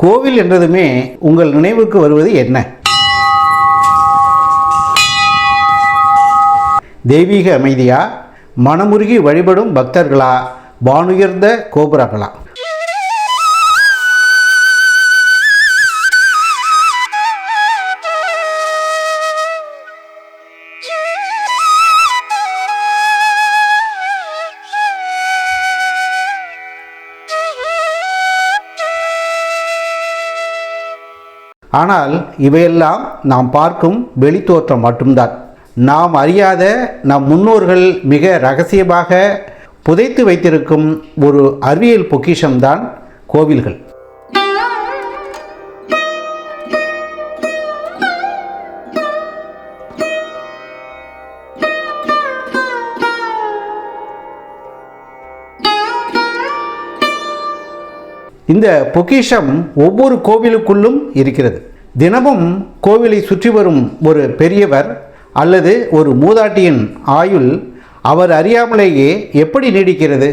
கோவில் என்றதுமே உங்கள் நினைவுக்கு வருவது என்ன? தெய்வீக அமைதியா? மனமுருகி வழிபடும் பக்தர்களா? வானுயர்ந்த கோபுரங்களா? ஆனால் இவையெல்லாம் நாம் பார்க்கும் வெளித்தோற்றம் மட்டும்தான். நாம் அறியாத நம் முன்னோர்கள் மிக ரகசியமாக புதைத்து வைத்திருக்கும் ஒரு அறிவியல் பொக்கிஷம்தான் கோவில்கள். இந்த பொக்கிஷம் ஒவ்வொரு கோவிலுக்குள்ளும் இருக்கிறது. தினமும் கோவிலை சுற்றி வரும் ஒரு பெரியவர் அல்லது ஒரு மூதாட்டியின் ஆயுள் அவர் அறியாமலேயே எப்படி நீடிக்கிறது?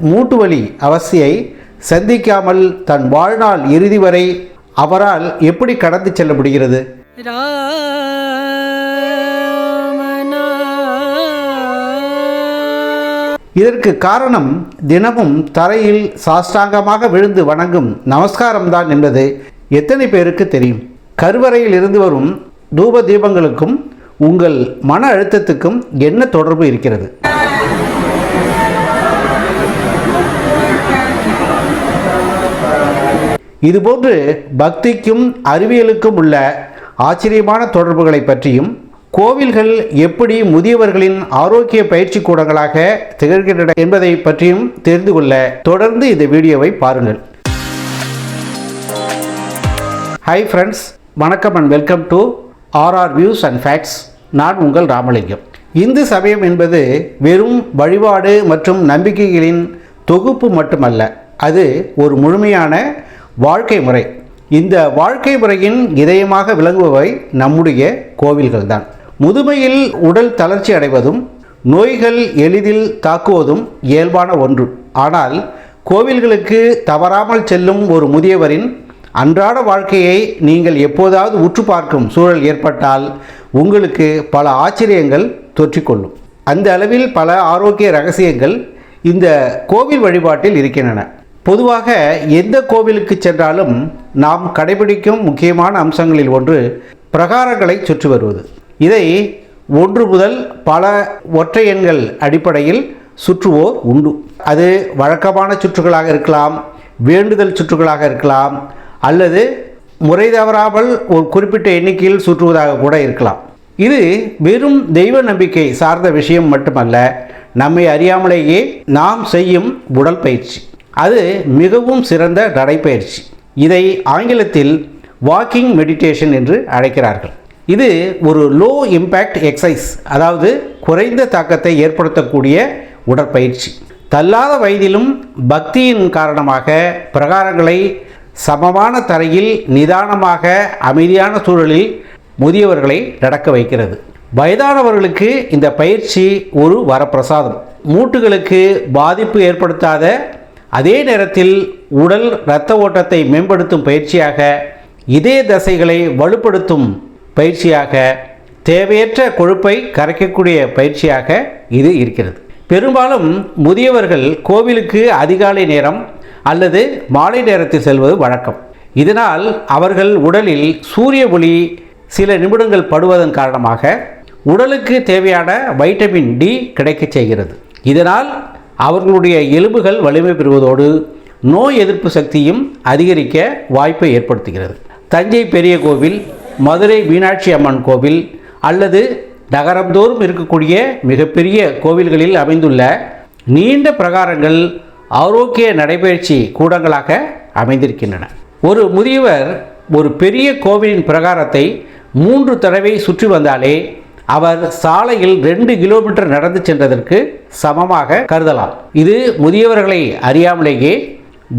மூட்டு அவசியை சந்திக்காமல் தன் வாழ்நாள் இறுதி வரை அவரால் எப்படி கடந்து செல்ல முடிகிறது? இதற்கு காரணம் தினமும் தரையில் சாஷ்டாங்கமாக விழுந்து வணங்கும் நமஸ்காரம்தான் என்பது எத்தனை பேருக்கு தெரியும்? கருவறையில் இருந்து வரும் தூப தீபங்களுக்கும் உங்கள் மன அழுத்தத்துக்கும் என்ன தொடர்பு இருக்கிறது? இதுபோன்று பக்திக்கும் அறிவியலுக்கும் உள்ள ஆச்சரியமான தொடர்புகளை பற்றியும் கோவில்கள் எப்படி முதியவர்களின் ஆரோக்கிய பயிற்சி கூடங்களாக திகழ்கின்றன என்பதை பற்றியும் தெரிந்து கொள்ள தொடர்ந்து இந்த வீடியோவை பாருங்கள். ஹாய் ஃப்ரெண்ட்ஸ் வணக்கம் and welcome to RR views and facts நான் உங்கள் ராமலிங்கம். இந்து சமயம் என்பது வெறும் வழிபாடு மற்றும் நம்பிக்கைகளின் தொகுப்பு மட்டுமல்ல அது ஒரு முழுமையான வாழ்க்கை முறை. இந்த வாழ்க்கை முறையின் இதயமாக விளங்குபவை நம்முடைய கோவில்கள் தான் முதுமையில் உடல் தளர்ச்சி அடைவதும் நோய்கள் எளிதில் தாக்குவதும் இயல்பான ஒன்று. ஆனால் கோவில்களுக்கு தவறாமல் செல்லும் ஒரு முதியவரின் அன்றாட வாழ்க்கையை நீங்கள் எப்போதாவது உற்று பார்க்கும் சூழல் ஏற்பட்டால் உங்களுக்கு பல ஆச்சரியங்கள் தொற்றிக்கொள்ளும். அந்த அளவில் பல ஆரோக்கிய ரகசியங்கள் இந்த கோவில் வழிபாட்டில் இருக்கின்றன. பொதுவாக எந்த கோவிலுக்கு சென்றாலும் நாம் கடைபிடிக்கும் முக்கியமான அம்சங்களில் ஒன்று பிரகாரங்களை சுற்றி வருவது. இதை ஒன்று முதல் பல ஒற்றை எண்கள் அடிப்படையில் சுற்றுவோர் உண்டு. அது வழக்கமான சுற்றுகளாக இருக்கலாம் வேண்டுதல் சுற்றுகளாக இருக்கலாம் அல்லது முறை தவறாமல் ஒரு குறிப்பிட்ட எண்ணிக்கையில் சுற்றுவதாக கூட இருக்கலாம். இது வெறும் தெய்வ நம்பிக்கை சார்ந்த விஷயம் மட்டுமல்ல நம்மை அறியாமலேயே நாம் செய்யும் உடல் பயிற்சி அது மிகவும் சிறந்த நடைப்பயிற்சி இதை ஆங்கிலத்தில் வாக்கிங் மெடிடேஷன் என்று அழைக்கிறார்கள். இது ஒரு லோ இம்பேக்ட் எக்ஸசைஸ் அதாவது குறைந்த தாக்கத்தை ஏற்படுத்தக்கூடிய உடற்பயிற்சி. தள்ளாத வயதிலும் பக்தியின் காரணமாக பிரகாரங்களை சமமான தரையில் நிதானமாக அமைதியான சூழலில் முதியவர்களை நடக்க வைக்கிறது. வயதானவர்களுக்கு இந்த பயிற்சி ஒரு வரப்பிரசாதம். மூட்டுகளுக்கு பாதிப்பு ஏற்படுத்தாத அதே நேரத்தில் உடல் இரத்த ஓட்டத்தை மேம்படுத்தும் பயிற்சியாக இதய தசைகளை வலுப்படுத்தும் பயிற்சியாக தேவையற்ற கொழுப்பை கரைக்கக்கூடிய பயிற்சியாக இது இருக்கிறது. பெரும்பாலும் முதியவர்கள் கோவிலுக்கு அதிகாலை நேரம் அல்லது மாலை நேரத்தில் செல்வது வழக்கம். இதனால் அவர்கள் உடலில் சூரிய ஒளி சில நிமிடங்கள் படுவதன் காரணமாக உடலுக்கு தேவையான வைட்டமின் டி கிடைக்கச் செய்கிறது. இதனால் அவர்களுடைய எலும்புகள் வலிமை பெறுவதோடு நோய் எதிர்ப்பு சக்தியும் அதிகரிக்க வாய்ப்பை ஏற்படுத்துகிறது. தஞ்சை பெரிய கோவில் மதுரை மீனாட்சி அம்மன் கோவில் அல்லது நகரந்தோறும் இருக்கக்கூடிய மிகப்பெரிய கோவில்களில் அமைந்துள்ள நீண்ட பிரகாரங்கள் ஆரோக்கிய நடைபயிற்சி கூடங்களாக அமைந்திருக்கின்றன. ஒரு முதியவர் ஒரு பெரிய கோவிலின் பிரகாரத்தை மூன்று தடவை சுற்றி வந்தாலே அவர் சாலையில் ரெண்டு கிலோமீட்டர் நடந்து சென்றதற்கு சமமாக கருதலாம். இது முதியவர்களை அறியாமலேயே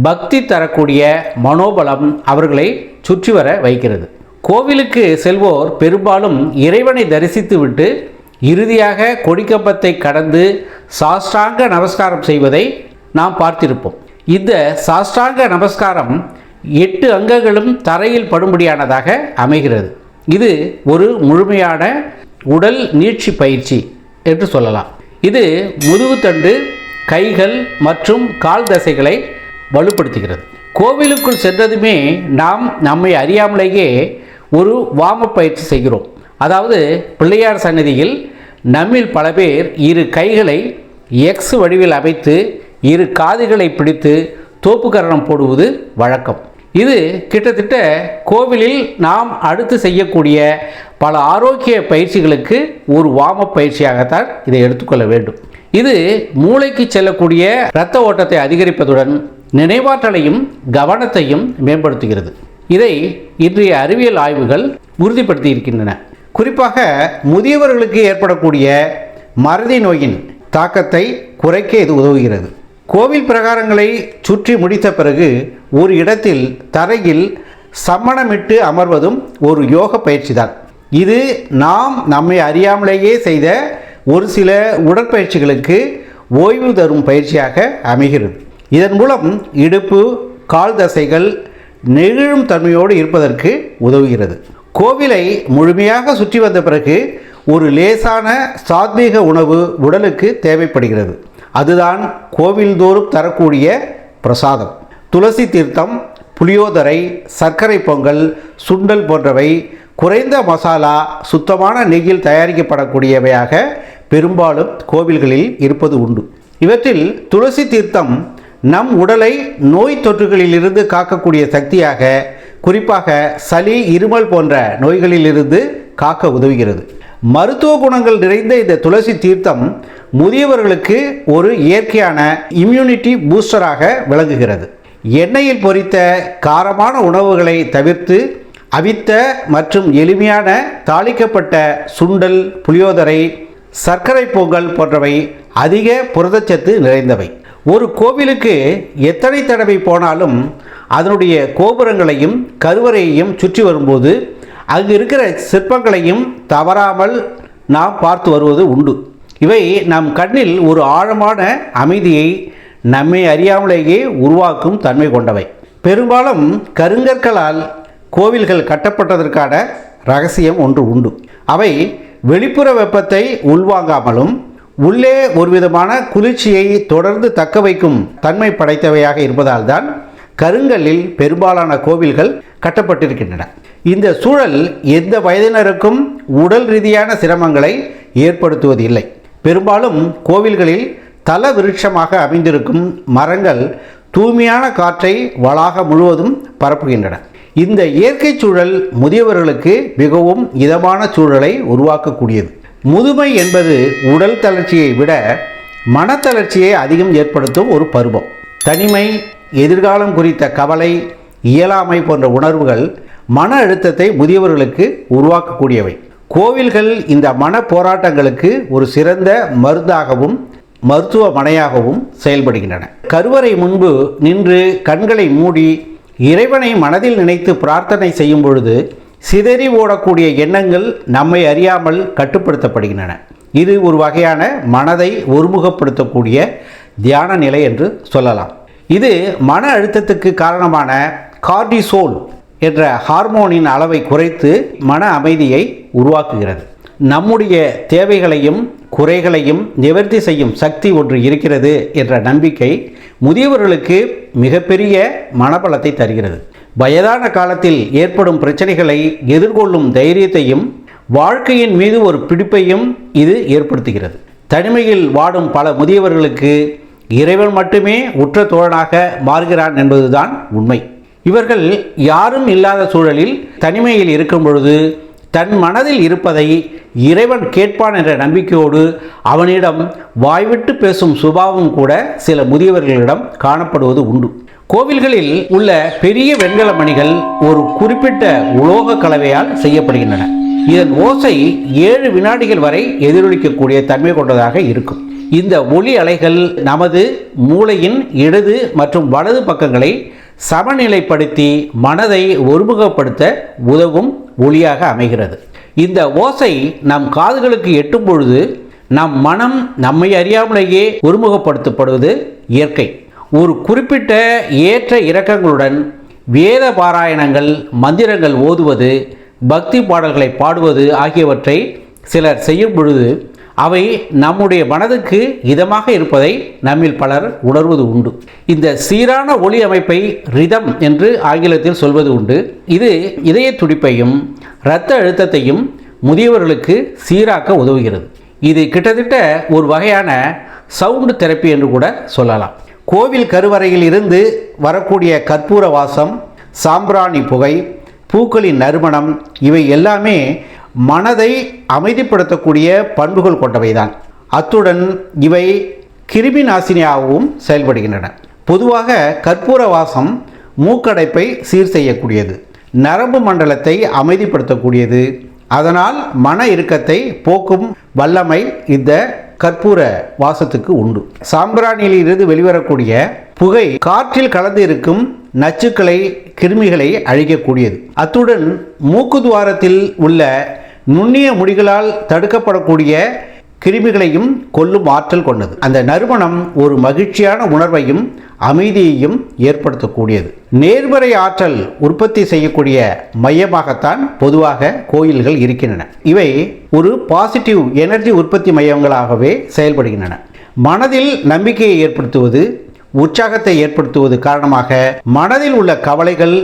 பக்தி தரக்கூடிய மனோபலம் அவர்களை சுற்றி வர வைக்கிறது. கோவிலுக்கு செல்வோர் பெரும்பாலும் இறைவனை தரிசித்துவிட்டு இறுதியாக கொடிக்கம்பத்தை கடந்து சாஷ்டாங்க நமஸ்காரம் செய்வதை நாம் பார்த்திருப்போம். இந்த சாஷ்டாங்க நமஸ்காரம் எட்டு அங்கங்களும் தரையில் படும்படியானதாக அமைகிறது. இது ஒரு முழுமையான உடல் நீட்சி பயிற்சி என்று சொல்லலாம். இது முதுகுத்தண்டு கைகள் மற்றும் கால் தசைகளை வலுப்படுத்துகிறது. கோவிலுக்குள் சென்றதுமே நாம் நம்மை அறியாமலேயே ஒரு வாம பயிற்சி செய்கிறோம். அதாவது பிள்ளையார் சன்னதியில் நம்மில் பல பேர் இரு கைகளை எக்ஸ் வடிவில் அமைத்து இரு காதுகளை பிடித்து தோப்புக்கரணம் போடுவது வழக்கம். இது கிட்டத்தட்ட கோவிலில் நாம் அடுத்து செய்யக்கூடிய பல ஆரோக்கிய பயிற்சிகளுக்கு ஒரு வாம பயிற்சியாகத்தான் இதை எடுத்துக்கொள்ள வேண்டும். இது மூளைக்கு செல்லக்கூடிய இரத்த ஓட்டத்தை அதிகரிப்பதுடன் நினைவாற்றலையும் கவனத்தையும் மேம்படுத்துகிறது. இதை இன்றைய அறிவியல் ஆய்வுகள் உறுதிப்படுத்தி இருக்கின்றன. குறிப்பாக முதியவர்களுக்கு ஏற்படக்கூடிய மறதி நோயின் தாக்கத்தை குறைக்க இது உதவுகிறது. கோவில் பிரகாரங்களை சுற்றி முடித்த பிறகு ஒரு இடத்தில் தரையில் சம்மணமிட்டு அமர்வதும் ஒரு யோக பயிற்சிதான். இது நாம் நம்மை அறியாமலேயே செய்த ஒரு சில உடற்பயிற்சிகளுக்கு ஓய்வு தரும் பயிற்சியாக அமைகிறது. இதன் மூலம் இடுப்பு கால் தசைகள் நெகிழும் தன்மையோடு இருப்பதற்கு உதவுகிறது. கோவிலை முழுமையாக சுற்றி வந்த பிறகு ஒரு லேசான சாத்வீக உணவு உடலுக்கு தேவைப்படுகிறது. அதுதான் கோவில்தோறும் தரக்கூடிய பிரசாதம். துளசி தீர்த்தம் புளியோதரை சர்க்கரை பொங்கல் சுண்டல் போன்றவை குறைந்த மசாலா சுத்தமான நெய்யில் தயாரிக்கப்படக்கூடியவையாக பெரும்பாலும் கோவில்களில் இருப்பது உண்டு. இவற்றில் துளசி தீர்த்தம் நம் உடலை நோய் தொற்றுகளிலிருந்து காக்கக்கூடிய சக்தியாக குறிப்பாக சளி இருமல் போன்ற நோய்களிலிருந்து காக்க உதவுகிறது. மருத்துவ குணங்கள் நிறைந்த இந்த துளசி தீர்த்தம் முதியவர்களுக்கு ஒரு இயற்கையான இம்யூனிட்டி பூஸ்டராக விளங்குகிறது. எண்ணெயில் பொரித்த காரமான உணவுகளை தவிர்த்து அவித்த மற்றும் எளிமையான தாளிக்கப்பட்ட சுண்டல் புளியோதரை சர்க்கரை பொங்கல் போன்றவை அதிக புரதச்சத்து நிறைந்தவை. ஒரு கோவிலுக்கு எத்தனை தடவை போனாலும் அதனுடைய கோபுரங்களையும் கருவறையையும் சுற்றி வரும்போது அங்கு இருக்கிற சிற்பங்களையும் தவறாமல் நாம் பார்த்து வருவது உண்டு. இவை நம் கண்ணில் ஒரு ஆழமான அமைதியை நம்மை அறியாமலேயே உருவாக்கும் தன்மை கொண்டவை. பெரும்பாலும் கருங்கற்களால் கோவில்கள் கட்டப்பட்டதற்கான ரகசியம் ஒன்று உண்டு. அவை வெளிப்புற வெப்பத்தை உள்வாங்காமலும் உள்ளே ஒருவிதமான குளிர்ச்சியை தொடர்ந்து தக்க வைக்கும் தன்மை படைத்தவையாக இருப்பதால் தான் கருங்கல்லில் பெரும்பாலான கோவில்கள் கட்டப்பட்டிருக்கின்றன. இந்த சூழல் எந்த வயதினருக்கும் உடல் ரீதியான சிரமங்களை ஏற்படுத்துவதில்லை. பெரும்பாலும் கோவில்களில் தல விருட்சமாக அமைந்திருக்கும் மரங்கள் தூய்மையான காற்றை வளாக முழுவதும் பரப்புகின்றன. இந்த இயற்கை சூழல் முதியவர்களுக்கு மிகவும் இதமான சூழலை உருவாக்கக்கூடியது. முதுமை என்பது உடல் தளர்ச்சியை விட மனத்தளர்ச்சியை அதிகம் ஏற்படுத்தும் ஒரு பருவம். தனிமை எதிர்காலம் குறித்த கவலை இயலாமை போன்ற உணர்வுகள் மன அழுத்தத்தை முதியவர்களுக்கு உருவாக்கக்கூடியவை. கோவில்கள் இந்த மன போராட்டங்களுக்கு ஒரு சிறந்த மருந்தாகவும் மருத்துவமனையாகவும் செயல்படுகின்றன. கருவறை முன்பு நின்று கண்களை மூடி இறைவனை மனதில் நினைத்து பிரார்த்தனை செய்யும் பொழுது சிதறி ஓடக்கூடிய எண்ணங்கள் நம்மை அறியாமல் கட்டுப்படுத்தப்படுகின்றன. இது ஒரு வகையான மனதை ஒருமுகப்படுத்தக்கூடிய தியான நிலை என்று சொல்லலாம். இது மன அழுத்தத்துக்கு காரணமான கார்டிசோல் என்ற ஹார்மோனின் அளவை குறைத்து மன அமைதியை உருவாக்குகிறது. நம்முடைய தேவைகளையும் குறைகளையும் நிவர்த்தி செய்யும் சக்தி ஒன்று இருக்கிறது என்ற நம்பிக்கை முதியவர்களுக்கு மிகப்பெரிய மனபலத்தை தருகிறது. வயதான காலத்தில் ஏற்படும் பிரச்சனைகளை எதிர்கொள்ளும் தைரியத்தையும் வாழ்க்கையின் மீது ஒரு பிடிப்பையும் இது ஏற்படுத்துகிறது. தனிமையில் வாடும் பல முதியவர்களுக்கு இறைவன் மட்டுமே உற்ற தோழனாக மாறுகிறான் என்பதுதான் உண்மை. இவர்கள் யாரும் இல்லாத சூழலில் தனிமையில் இருக்கும் பொழுது தன் மனதில் இருப்பதை இறைவன் கேட்பான் என்ற நம்பிக்கையோடு அவனிடம் வாய்விட்டு பேசும் சுபாவம் கூட சில முதியவர்களிடம் காணப்படுவது உண்டு. கோவில்களில் உள்ள பெரிய வெண்கல மணிகள் ஒரு குறிப்பிட்ட உலோக கலவையால் செய்யப்படுகின்றன. இதன் ஓசை ஏழு வினாடிகள் வரை எதிரொலிக்கக்கூடிய தன்மை கொண்டதாக இருக்கும். இந்த ஒளி அலைகள் நமது மூளையின் இடது மற்றும் வலது பக்கங்களை சமநிலைப்படுத்தி மனதை ஒருமுகப்படுத்த உதவும் ஒளியாக அமைகிறது. இந்த ஓசை நம் காதுகளுக்கு எட்டும் பொழுது நம் மனம் நம்மை அறியாமலேயே ஒருமுகப்படுத்தப்படுவது இயற்கை. ஒரு குறிப்பிட்ட ஏற்ற இறக்கங்களுடன் வேத பாராயணங்கள் மந்திரங்கள் ஓதுவது பக்தி பாடல்களை பாடுவது ஆகியவற்றை சிலர் செய்யும் பொழுது அவை நம்முடைய மனதுக்கு இதமாக இருப்பதை நம்மில் பலர் உணர்வது உண்டு. இந்த சீரான ஒளி அமைப்பை ரிதம் என்று ஆங்கிலத்தில் சொல்வது உண்டு. இது இதய துடிப்பையும் இரத்த அழுத்தத்தையும் முதியவர்களுக்கு சீராக்க உதவுகிறது. இது கிட்டத்தட்ட ஒரு வகையான சவுண்டு தெரப்பி என்று கூட சொல்லலாம். கோவில் கருவறையில் இருந்து வரக்கூடிய கற்பூர வாசம் சாம்பிராணி புகை பூக்களின் நறுமணம் இவை எல்லாமே மனதை அமைதிப்படுத்தக்கூடிய பண்புகள் கொண்டவைதான். அத்துடன் இவை கிருமி நாசினியாகவும் செயல்படுகின்றன. பொதுவாக கற்பூர வாசம் மூக்கடைப்பை சீர் செய்யக்கூடியது. நரம்பு மண்டலத்தை அமைதிப்படுத்தக்கூடியது. அதனால் மன இறுக்கத்தை போக்கும் வல்லமை இந்த கற்பூர வாசத்துக்கு உண்டு. சாம்பிராணியில் இருந்து வெளிவரக்கூடிய புகை காற்றில் கலந்து இருக்கும் நச்சுக்களை கிருமிகளை அழிக்கக்கூடியது. அத்துடன் மூக்கு துவாரத்தில் உள்ள நுண்ணிய முடிகளால் தடுக்கப்படக்கூடிய கிருமிகளையும் கொல்லும் ஆற்றல் கொண்டது. அந்த நறுமணம் ஒரு மகிழ்ச்சியான உணர்வையும் அமைதியையும் ஏற்படுத்தக்கூடியது. நேர்மறை ஆற்றல் உற்பத்தி செய்யக்கூடிய மையமாகத்தான் பொதுவாக கோயில்கள் இருக்கின்றன. இவை ஒரு பாசிட்டிவ் எனர்ஜி உற்பத்தி மையங்களாகவே செயல்படுகின்றன. மனதில் நம்பிக்கையை ஏற்படுத்துவது உற்சாகத்தை ஏற்படுத்துவது காரணமாக மனதில் உள்ள கவலைகள்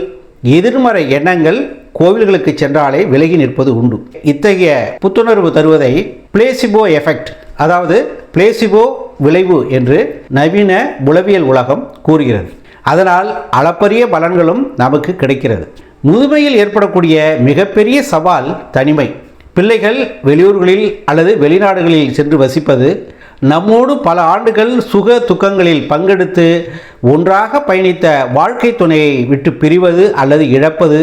எதிர்மறை எண்ணங்கள் கோவில்களுக்கு சென்றாலே விலகி நிற்பது உண்டு. இத்தகைய புத்துணர்வு தருவதை பிளேசிபோ எஃபெக்ட் அதாவது பிளேசிபோ விளைவு என்று நவீன உளவியல் உலகம் கூறுகிறது. அதனால் அளப்பரிய பலன்களும் நமக்கு கிடைக்கிறது. முதுமையில் ஏற்படக்கூடிய மிகப்பெரிய சவால் தனிமை. பிள்ளைகள் வெளியூர்களில் அல்லது வெளிநாடுகளில் சென்று வசிப்பது நம்மோடு பல ஆண்டுகள் சுக துக்கங்களில் பங்கெடுத்து ஒன்றாக பயணித்த வாழ்க்கை துணையை விட்டு பிரிவது அல்லது இழப்பது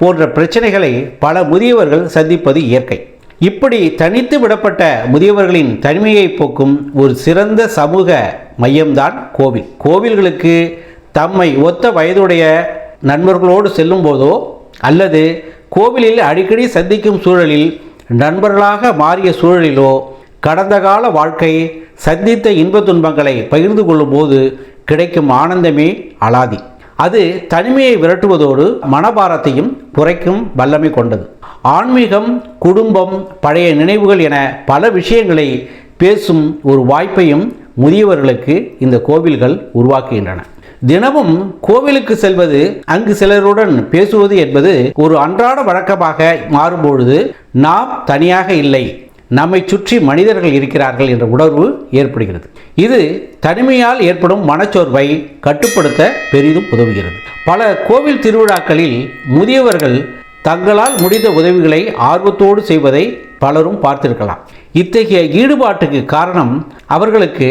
போன்ற பிரச்சனைகளை பல முதியவர்கள் சந்திப்பது இயற்கை. இப்படி தனித்து விடப்பட்ட முதியவர்களின் தனிமையை போக்கும் ஒரு சிறந்த சமூக மையம்தான் கோவில். கோவில்களுக்கு தம்மை ஒத்த வயதுடைய நண்பர்களோடு செல்லும் போதோ அல்லது கோவிலில் அடிக்கடி சந்திக்கும் சூழலில் நண்பர்களாக மாறிய சூழலிலோ கடந்த கால வாழ்க்கை சந்தித்த இன்ப துன்பங்களை பகிர்ந்து கொள்ளும்போது கிடைக்கும் ஆனந்தமே அலாதி. அது தனிமையை விரட்டுவதோடு மனபாரத்தையும் குறைக்கும் வல்லமை கொண்டது. ஆன்மீகம் குடும்பம் பழைய நினைவுகள் என பல விஷயங்களை பேசும் ஒரு வாய்ப்பையும் முதியவர்களுக்கு இந்த கோவில்கள் உருவாக்குகின்றன. தினமும் கோவிலுக்கு செல்வது அங்கு சிலருடன் பேசுவது என்பது ஒரு அன்றாட வழக்கமாக மாறும்பொழுது நாம் தனியாக இல்லை. நம்மை சுற்றி மனிதர்கள் இருக்கிறார்கள் என்ற உணர்வு ஏற்படுகிறது. இது தனிமையால் ஏற்படும் மனச்சோர்வை கட்டுப்படுத்த பெரிதும் உதவுகிறது. பல கோவில் திருவிழாக்களில் முதியவர்கள் தங்களால் முடிந்த உதவிகளை ஆர்வத்தோடு செய்வதை பலரும் பார்த்திருக்கலாம். இத்தகைய ஈடுபாட்டுக்கு காரணம் அவர்களுக்கு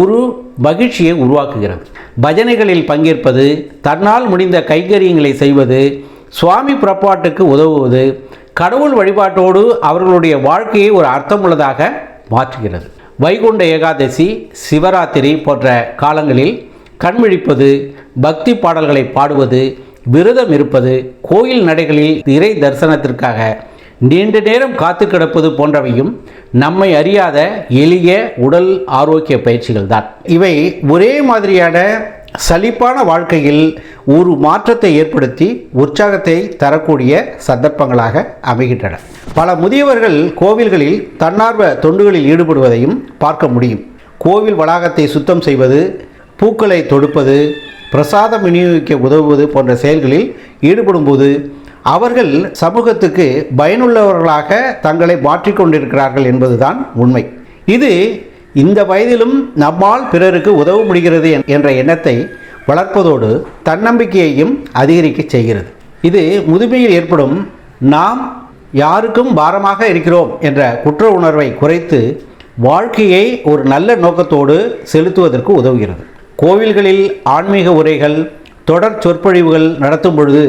ஒரு மகிழ்ச்சியை உருவாக்குகிறது. பஜனைகளில் பங்கேற்பது தன்னால் முடிந்த கைங்கரியங்களை செய்வது சுவாமி புறப்பாட்டுக்கு உதவுவது கடவுள் வழிபாட்டோடு அவர்களுடைய வாழ்க்கையை ஒரு அர்த்தமுள்ளதாக மாற்றுகிறது. வைகுண்ட ஏகாதசி சிவராத்திரி போன்ற காலங்களில் கண்விழிப்பது பக்தி பாடல்களை பாடுவது விரதம் இருப்பது கோயில் நடைகளில் இறை தரிசனத்திற்காக நீண்ட நேரம் காத்து கிடப்பது போன்றவையும் நம்மை அறியாத எளிய உடல் ஆரோக்கிய பயிற்சிகள் தான் இவை ஒரே மாதிரியான சலிப்பான வாழ்க்கையில் ஒரு மாற்றத்தை ஏற்படுத்தி உற்சாகத்தை தரக்கூடிய சந்தர்ப்பங்களாக அமைகின்றன. பல முதியவர்கள் கோவில்களில் தன்னார்வ தொண்டுகளில் ஈடுபடுவதையும் பார்க்க முடியும். கோவில் வளாகத்தை சுத்தம் செய்வது பூக்களை தொடுப்பது பிரசாதம் விநியோகிக்க உதவுவது போன்ற செயல்களில் ஈடுபடும்போது அவர்கள் சமூகத்துக்கு பயனுள்ளவர்களாக தங்களை மாற்றிக்கொண்டிருக்கிறார்கள் என்பதுதான் உண்மை. இது இந்த வயதிலும் நம்மால் பிறருக்கு உதவ முடிகிறது என்ற எண்ணத்தை வளர்ப்பதோடு தன்னம்பிக்கையையும் அதிகரிக்க செய்கிறது. இது முதுமையில் ஏற்படும் நாம் யாருக்கும் பாரமாக இருக்கிறோம் என்ற குற்ற உணர்வை குறைத்து வாழ்க்கையை ஒரு நல்ல நோக்கத்தோடு செலுத்துவதற்கு உதவுகிறது. கோவில்களில் ஆன்மீக உரைகள் தொடர் சொற்பொழிவுகள் நடத்தும் பொழுது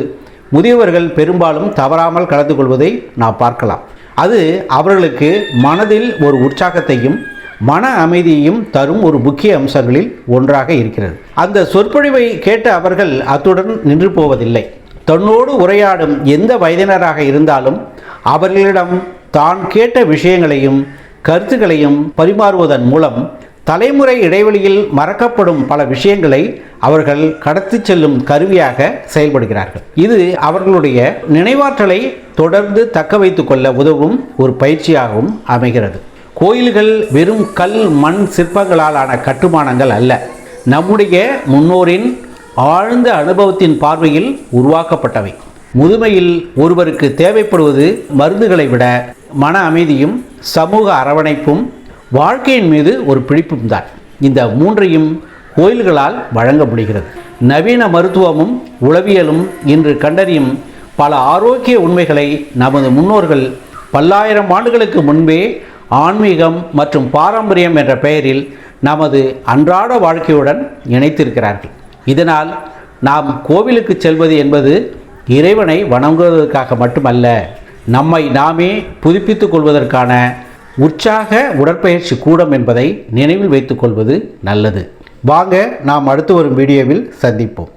முதியவர்கள் பெரும்பாலும் தவறாமல் கலந்து கொள்வதை நாம் பார்க்கலாம். அது அவர்களுக்கு மனதில் ஒரு உற்சாகத்தையும் மன அமைதியையும் தரும் ஒரு முக்கிய அம்சங்களில் ஒன்றாக இருக்கிறது. அந்த சொற்பொழிவை கேட்ட அவர்கள் அத்துடன் நின்று போவதில்லை. தன்னோடு உரையாடும் எந்த வயதினராக இருந்தாலும் அவர்களிடம் தான் கேட்ட விஷயங்களையும் கருத்துக்களையும் பரிமாறுவதன் மூலம் தலைமுறை இடைவெளியில் மறக்கப்படும் பல விஷயங்களை அவர்கள் கடத்தி செல்லும் கருவியாக செயல்படுகிறார்கள். இது அவர்களுடைய நினைவாற்றலை தொடர்ந்து தக்க வைத்துக்கொள்ள உதவும் ஒரு பயிற்சியாகவும் அமைகிறது. கோயில்கள் வெறும் கல் மண் சிற்பங்களால் ஆன கட்டுமானங்கள் அல்ல. நம்முடைய முன்னோரின் ஆழ்ந்த அனுபவத்தின் பார்வையில் உருவாக்கப்பட்டவை. முதுமையில் ஒருவருக்கு தேவைப்படுவது மருந்துகளை விட மன அமைதியும் சமூக அரவணைப்பும் வாழ்க்கையின் மீது ஒரு பிடிப்பும் தான். இந்த மூன்றையும் கோயில்களால் வழங்க முடிகிறது. நவீன மருத்துவமும் உளவியலும் இன்று கண்டறியும் பல ஆரோக்கிய உண்மைகளை நமது முன்னோர்கள் பல்லாயிரம் ஆண்டுகளுக்கு முன்பே ஆன்மீகம் மற்றும் பாரம்பரியம் என்ற பெயரில் நமது அன்றாட வாழ்க்கையுடன் இணைத்திருக்கிறார்கள். இதனால் நாம் கோவிலுக்கு செல்வது என்பது இறைவனை வணங்குவதற்காக மட்டுமல்ல நம்மை நாமே புதுப்பித்துக் கொள்வதற்கான உற்சாக உடற்பயிற்சி கூடம் என்பதை நினைவில் வைத்துக் கொள்வது நல்லது. வாங்க நாம் அடுத்து வரும் வீடியோவில் சந்திப்போம்.